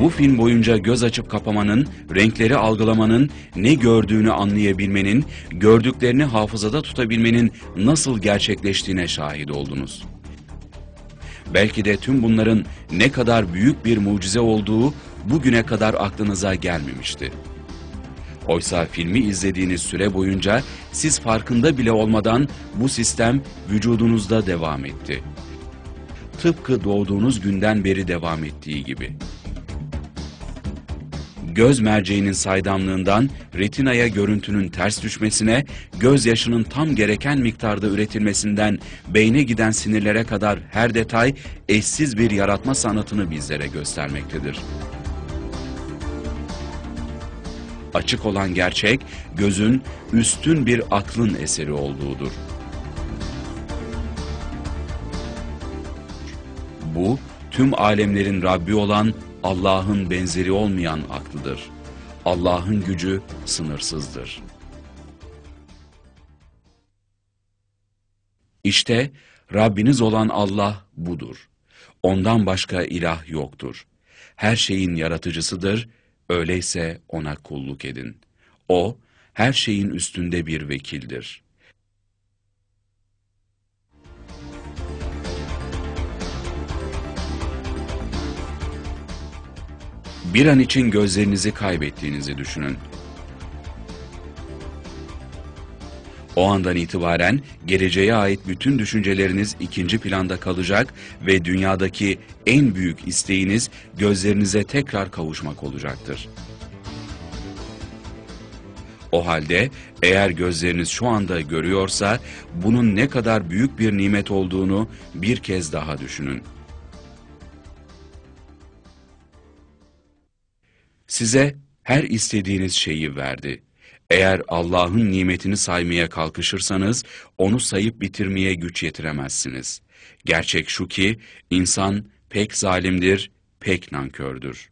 Bu film boyunca göz açıp kapamanın, renkleri algılamanın, ne gördüğünü anlayabilmenin, gördüklerini hafızada tutabilmenin nasıl gerçekleştiğine şahit oldunuz. Belki de tüm bunların ne kadar büyük bir mucize olduğu bugüne kadar aklınıza gelmemişti. Oysa filmi izlediğiniz süre boyunca siz farkında bile olmadan bu sistem vücudunuzda devam etti. Tıpkı doğduğunuz günden beri devam ettiği gibi. Göz merceğinin saydamlığından retinaya görüntünün ters düşmesine, gözyaşının tam gereken miktarda üretilmesinden beyne giden sinirlere kadar her detay eşsiz bir yaratma sanatını bizlere göstermektedir. Açık olan gerçek, gözün üstün bir aklın eseri olduğudur. Bu, tüm alemlerin Rabbi olan Allah'ın benzeri olmayan aklıdır. Allah'ın gücü sınırsızdır. İşte Rabbiniz olan Allah budur. Ondan başka ilah yoktur. Her şeyin yaratıcısıdır, öyleyse ona kulluk edin. O, her şeyin üstünde bir vekildir. Bir an için gözlerinizi kaybettiğinizi düşünün. O andan itibaren geleceğe ait bütün düşünceleriniz ikinci planda kalacak ve dünyadaki en büyük isteğiniz gözlerinize tekrar kavuşmak olacaktır. O halde eğer gözleriniz şu anda görüyorsa bunun ne kadar büyük bir nimet olduğunu bir kez daha düşünün. Size her istediğiniz şeyi verdi. Eğer Allah'ın nimetini saymaya kalkışırsanız, onu sayıp bitirmeye güç yetiremezsiniz. Gerçek şu ki, insan pek zalimdir, pek nankördür.